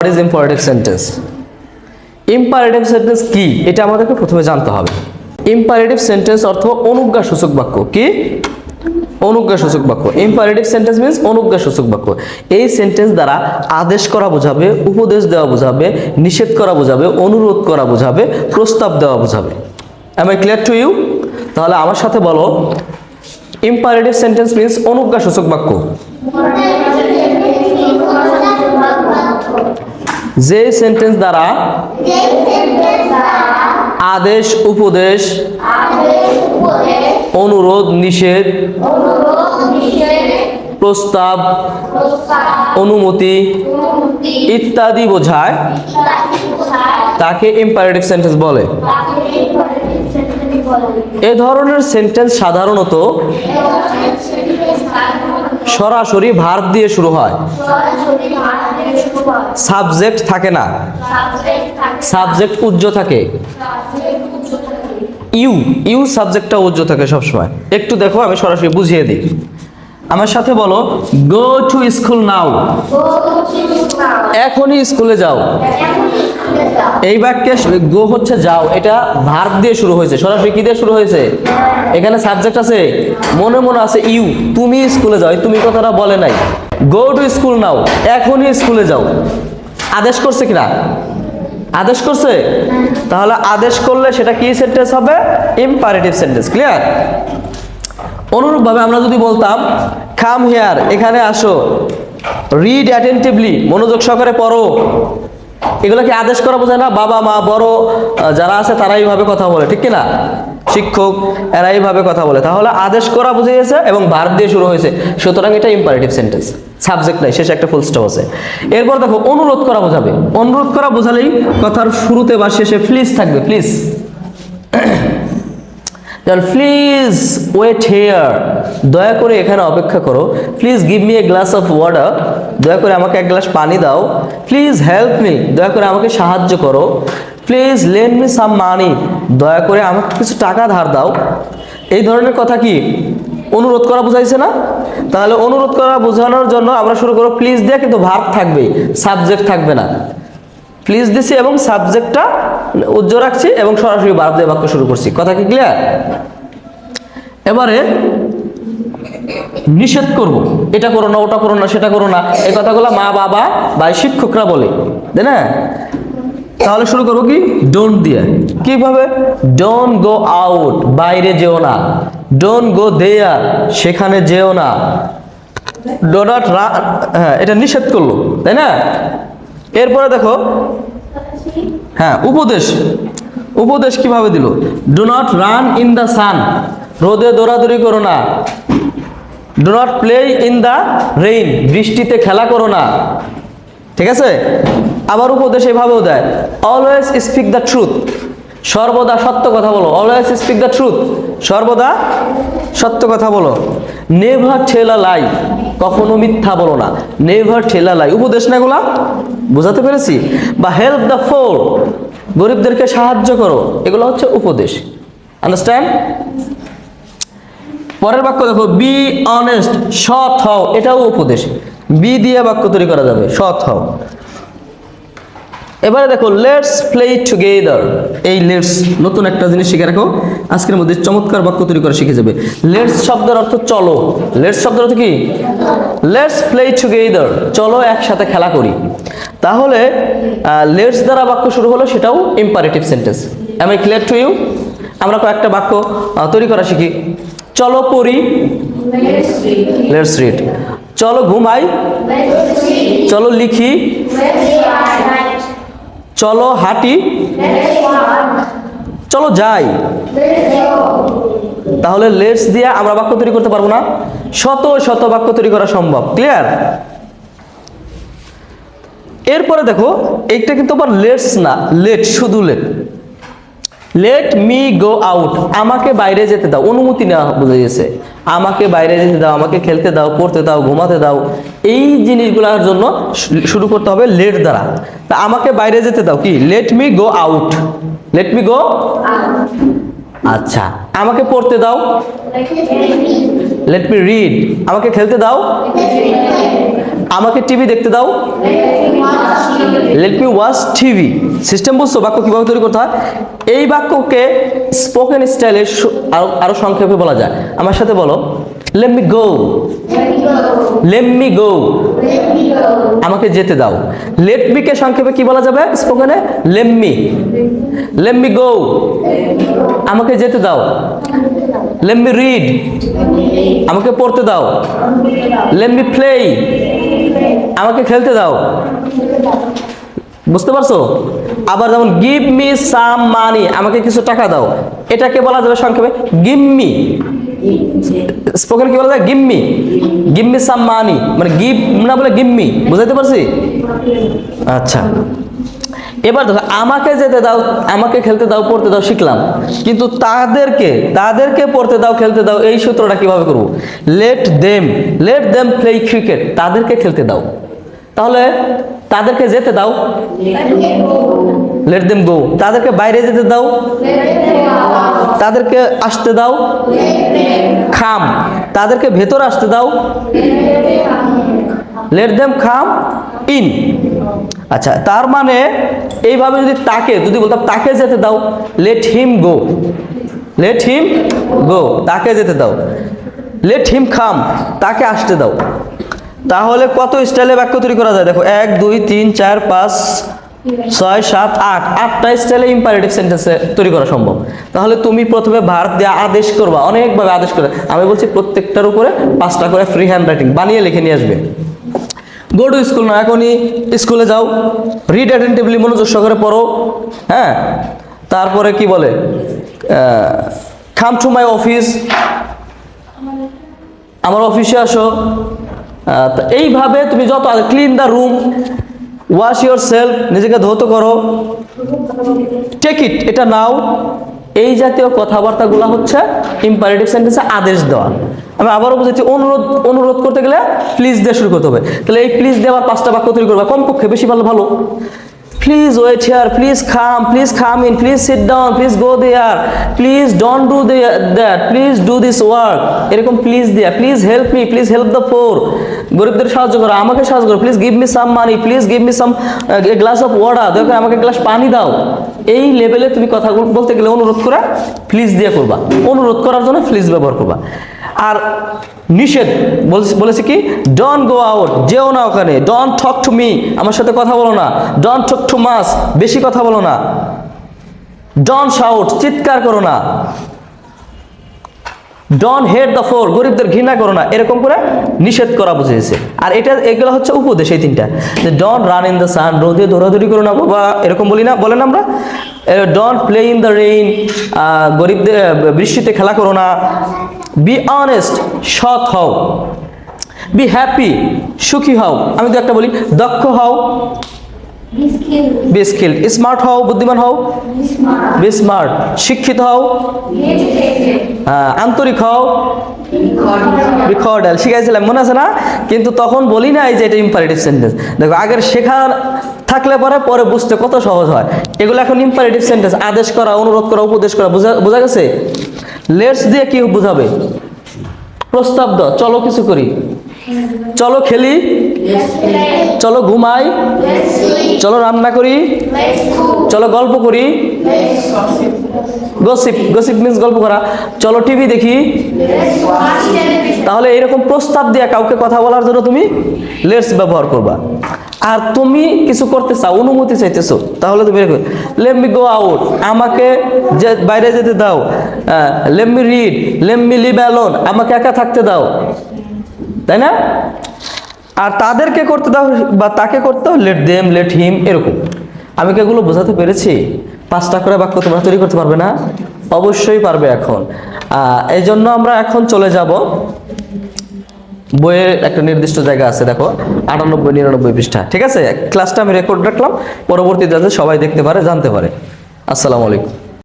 What is imperative sentence imperative sentence কি? এটা আমাদেরকে প্রথমে জানতে হবে। ইম্পারেটিভ সেন্টেন্স অর্থ অনুজ্ঞা সূচক বাক্য। কি? অনুজ্ঞা সূচক বাক্য। ইম্পারেটিভ সেন্টেন্স মিন্স অনুজ্ঞা সূচক বাক্য। এই সেন্টেন্স দ্বারা আদেশ করা বোঝাবে, উপদেশ দেওয়া বোঝাবে, নিষেধ করা বোঝাবে, অনুরোধ করা বোঝাবে, প্রস্তাব দেওয়া বোঝাবে। Am I clear to you তাহলে আমার সাথে বলো। ইম্পারেটিভ সেন্টেন্স মিন্স অনুজ্ঞা সূচক বাক্য। যে সেন্টেন্স দ্বারা আদেশ, উপদেশ অনুরোধ, নিষেধ প্রস্তাব অনুমতি ইত্যাদি বোঝায়, তাকে ইম্পারেটিভ সেন্টেন্স বলে। এ ধরনের সেন্টেন্স সাধারণত সরাসরি ভার দিয়ে শুরু হয়। সাবজেক্ট থাকে না। সাবজেক্ট উজ্জ থাকে। ইউ ইউ সাবজেক্টটা উজ্জ থাকে সবসময়। একটু দেখো, আমি সরাসরি বুঝিয়ে দিই। আমার সাথে বলো গো টু স্কুল নাও এখনই স্কুলে যাও। এই বাক্যে গো হচ্ছে যাও। এটা ভার্ব দিয়ে শুরু হয়েছে, সরাসরি কি দিয়ে শুরু হয়েছে? এখানে সাবজেক্ট আছে, মনে মনে আছে ইউ, তুমি স্কুলে যাও। তুমি কথাটা বলে নাই। গো টু স্কুল নাও, এখনই স্কুলে যাও। আদেশ করছে কিনা? আদেশ করছে? তাহলে আদেশ করলে সেটা কি সেন্টেন্স হবে? ইম্পারেটিভ সেন্টেন্স ক্লিয়ার অনুরূপভাবে আমরা যদি বলতাম কাম হেয়ার এখানে আসো। রিড অ্যাটেন্টিভলি মনোযোগ সহকারে পড়ো। এগুলো কি আদেশ করা বোঝায় না? বাবা, মা, বড় যারা আছে তারা এইভাবে কথা বলে, ঠিক কি না শিক্ষক এরা এইভাবে কথা বলে। তাহলে আদেশ করা বুঝিয়েছে এবং ভার্ব দিয়ে শুরু হয়েছে। সুতরাং এটা ইম্পারেটিভ সেন্টেন্স সাবজেক্ট নাই, শেষে একটা ফুল স্টপ আছে। এরপর দেখো, অনুরোধ করা বোঝাবে। অনুরোধ করা বোঝালেই কথার শুরুতে বা শেষে প্লিজ থাকবে প্লিজ যেমন প্লিজ ওয়েট হেয়ার দয়া করে এখানে অপেক্ষা করো। Please give me a glass of water দয়া করে আমাকে এক গ্লাস পানি দাও। প্লিজ হেল্প মি দয়া করে আমাকে সাহায্য করো। Please lend me some money দয়া করে আমাকে কিছু টাকা ধার দাও। এই ধরনের কথা কি? অনুরোধ করা বোঝাইছে না? তাহলে অনুরোধ করা বোঝানোর জন্য আমরা শুরু করব প্লিজ দিয়ে, কিন্তু ভার্ব থাকবে সাবজেক্ট থাকবে না। প্লিজ দিছি এবং সাবজেক্টটা উজ্জ্ব রাখছি এবং সরাসরি বার্ব দিয়ে বাক্য শুরু করছি। কথা কি ক্লিয়ার এবারে নিষেধ করব। এটা করো না, ওটা করো না, সেটা করো না। এই কথাগুলো মা, বাবা বা শিক্ষকরা বলে। তাই না? তাহলে শুরু করব কি? ডোন্ট দিয়ে। কীভাবে? ডোন্ট গো আউট বাইরে যেও না। ডোন্ট গো দেয়ার সেখানে যেও না। ডো নট হ্যাঁ এটা নিষেধ করল। তাই না? এরপরে দেখো হ্যাঁ উপদেশ। উপদেশ কীভাবে দিল? Do not run in the sun রোদে দৌড়াদৌড়ি করো না। Do not play in the rain বৃষ্টিতে খেলা করো না। ঠিক আছে? আবার উপদেশ এভাবেও দেয়। অলওয়েজ স্পিক দ্য ট্রুথ সর্বদা সত্য কথা বলো। অলওয়েজ স্পিক দ্য ট্রুথ সর্বদা সত্য কথা বলো। নেভার ঠেলা লাই কখনো মিথ্যা বলো না। নেভার ঠেলা লাই উপদেশ না এগুলা? বোঝাতে পেরেছি? বা হেল্প দ্য ফোর গরিবদেরকে সাহায্য করো। এগুলো হচ্ছে উপদেশ। আন্ডারস্ট্যান্ড পরের বাক্য দেখো বি অনেস্ট সৎ হও। এটাও উপদেশ। বি দিয়ে বাক্য তৈরি করা যাবে, সৎ হও। এবারে দেখো লেটস প্লে টুগেদার এই লেটস নতুন একটা জিনিস শিখে রাখো। আজকের মধ্যে চমৎকার বাক্য তৈরি করা শিখে যাবে। লেটস শব্দের অর্থ চলো। লেটস শব্দের অর্থ কি? লেটস প্লে টুগেদার চলো একসাথে খেলা করি। তাহলে লেটস দ্বারা বাক্য শুরু হলো, সেটাও ইম্পারেটিভ সেন্টেন্স আমি ক্লিয়ার টু ইউ আমরা কয়েকটা বাক্য তৈরি করা শিখি। চলো পড়ি। লেটস রিড চলো ঘুমাই। চলো লিখি। চলো হাঁটি। চলো যাই। তাহলে লেটস দিয়ে আমরা বাক্য তৈরি করতে পারব না। শত শত বাক্য তৈরি করা সম্ভব। ক্লিয়ার এরপরে দেখো এইটা কিন্তু আবার লেটস না লেট শুধু let let me go out আমাকে বাইরে যেতে দাও অনুমতি নেওয়া বোঝা বুঝাইছে। আমাকে বাইরে যেতে দাও আমাকে খেলতে দাও পড়তে দাও ঘুমাতে দাও এই জিনিসগুলোর জন্য শুরু করতে হবে লেট দ্বারা। তা আমাকে বাইরে যেতে দাও কি? Let me go out let me go আচ্ছা আমাকে পড়তে দাও। লেট মি রিড আমাকে খেলতে দাও। আমাকে টিভি দেখতে দাও। Let me watch TV system বুঝছ? বাক্য কীভাবে তৈরি করতে হয়? এই বাক্যকে স্পোকেন স্টাইলে আরও সংক্ষেপে বলা যায়। আমার সাথে বলো। Let me go let me go আমাকে যেতে দাও। লেট মি কে সংক্ষেপে কি বলা যাবে স্পোকেনে let me let me go আমাকে যেতে দাও। লেট মি রিড আমাকে পড়তে দাও। লেট মি প্লে আমাকে খেলতে দাও। বুঝতে পারছ? আবার যেমন গিভ মি সাম মানি আমাকে কিছু টাকা দাও। এটাকে বলা যাবে সংক্ষেপে গিভ মি স্পোকেন কি বলা যায় give me give me some money মানে গিভ না বলে গিভ মি বুঝাইতে পারছি? আচ্ছা। এবার দেখো, আমাকে যেতে দাও, আমাকে খেলতে দাও, পড়তে দাও, শিখলাম। কিন্তু তাদেরকে তাদেরকে পড়তে দাও, খেলতে দাও, এই সূত্রটা কীভাবে করব? Let them let them play cricket তাদেরকে খেলতে দাও। তাহলে তাদেরকে যেতে দাও। লেট দেম গো তাদেরকে বাইরে যেতে দাও। তাদেরকে আসতে দাও। খাম। তাদেরকে ভেতর আসতে দাও। লেট দেম খাম ইন আচ্ছা তার মানে এইভাবে যদি তাকে, যদি বলতাম তাকে যেতে দাও let him go let him গো তাকে যেতে দাও। লেট হিম খাম তাকে আসতে দাও। তাহলে কত স্টাইলে বাক্য তৈরি করা যায়? দেখো, এক, দুই, তিন, চার, পাঁচ, ছয়, সাত, আট। আটটা স্টাইলে ইম্পারেটিভ সেন্টেন্সে তৈরি করা সম্ভব। তাহলে তুমি প্রথমে ভার্ব দিয়ে আদেশ করবা, অনেকভাবে আদেশ করে আমি বলছি প্রত্যেকটার উপরে পাঁচটা করে ফ্রি হ্যান্ড রাইটিং বানিয়ে লিখে নিয়ে আসবে। গো টু স্কুল না, এখনই স্কুলে যাও। রিড অ্যাটেন্টিভলি মনোযোগ সহকারে পড়ো হ্যাঁ? তারপরে কি বলে? খাম টু মাই অফিস আমার অফিসে আসো। এইভাবে তুমি যত clean the room wash yourself নিজেকে ধৌত করো। টেক ইট এটা নাও। এই জাতীয় কথাবার্তাগুলো হচ্ছে ইম্পারেটিভ সেন্টেন্সে আদেশ দেওয়া। আমি আবারও বুঝেছি অনুরোধ অনুরোধ করতে গেলে প্লিজ দিয়ে শুরু করতে হবে। তাহলে এই প্লিজ দেওয়ার পাঁচটা বাক্য তৈরি করবে, কমপক্ষে বেশি ভালো ভালো। Please wait here please come please come in please sit down please go there please don't do that please do this work এরকম please there please help me please help the poor গরিবদের সাহায্য করো, আমাকে সাহায্য করো please give me some money please give me some glass of water দেখো, আমাকে glass পানি দাও। এই লেভেলে তুমি কথা বলতে গেলে অনুরোধ করা প্লিজ দিয়ে করবা। অনুরোধ করার জন্য প্লিজ ব্যবহার করবা। আর নিষেধ। বলছে- কি? ডন গো আউট যেও না ওখানে। ডন টক টু মি আমার সাথে কথা বলো না। ডন টক টু মাস বেশি কথা বলো না। ডন শাউট চিৎকার করো না। ডন হেড দ্য ফোর গরিবদের ঘৃণা করো না। এরকম করে নিষেধ করা বুঝিয়েছে। আর এটা এগুলো হচ্ছে উপদেশ এই তিনটা। যে don't run in the sun রোদে দৌড়াদৌড়ি করো না, বাবা। এরকম বলি না বলেন আমরা। Don't play in the rain গরিবদের বৃষ্টিতে খেলা করো না। বি অনেস্ট সৎ হও। বি হ্যাপি সুখী হও। আমি তো একটা বলি দক্ষ হও। Be বি স্কিল স্মার্ট হও বুদ্ধিমান হও। বি স্মার্ট শিক্ষিত হও. আহ, আন্তরিক হও. রিকর্ডাল শিখাইছিলাম মনে আছে না? কিন্তু তখন বলি নাই যে এটা ইম্পারেটিভ সেন্টেন্স দেখো আগের শেখা থাকলে পরে পরে বুঝতে কত সহজ হয়। এগুলো এখন ইম্পারেটিভ সেন্টেন্স আদেশ করা অনুরোধ করা উপদেশ করা বোঝা বোঝা গেছে? লেটস দিয়ে কি বোঝাবে? প্রস্তাব দাও, চলো কিছু করি। চলো খেলি, চলো ঘুমাই, চলো রান্না করি, চলো গল্প করি. গসিপ গসিপ মিন্স গল্প করা। চলো টিভি দেখি. তাহলে এরকম প্রস্তাব দিয়ে কাউকে কথা বলার জন্য তুমি লেটস ব্যবহার করবা। আর তুমি কিছু করতে চাও, অনুমতি চাইতেছো, তাহলে তুমি লেট মি গো আউট আমাকে যে, বাইরে যেতে দাও। Let me read let me আমাকে একা থাকতে দাও। তাই না? আর তাদেরকে করতে দাও বা তাকে করতে দাও লেট দেম লেট হিম এরকম। আমি কি এগুলো বোঝাতে পেরেছি? পাঁচটা করে বাক্য তোমরা তৈরি করতে পারবে না? অবশ্যই পারবে এখন। এই জন্য আমরা এখন চলে যাব। বইয়ের একটা নির্দিষ্ট জায়গা আছে, দেখো। আটানব্বই, নিরানব্বই পৃষ্ঠা। ঠিক আছে? ক্লাসটা আমি রেকর্ড রাখলাম। পরবর্তীতে যাতে সবাই দেখতে পারে, জানতে পারে। আসসালামু আলাইকুম।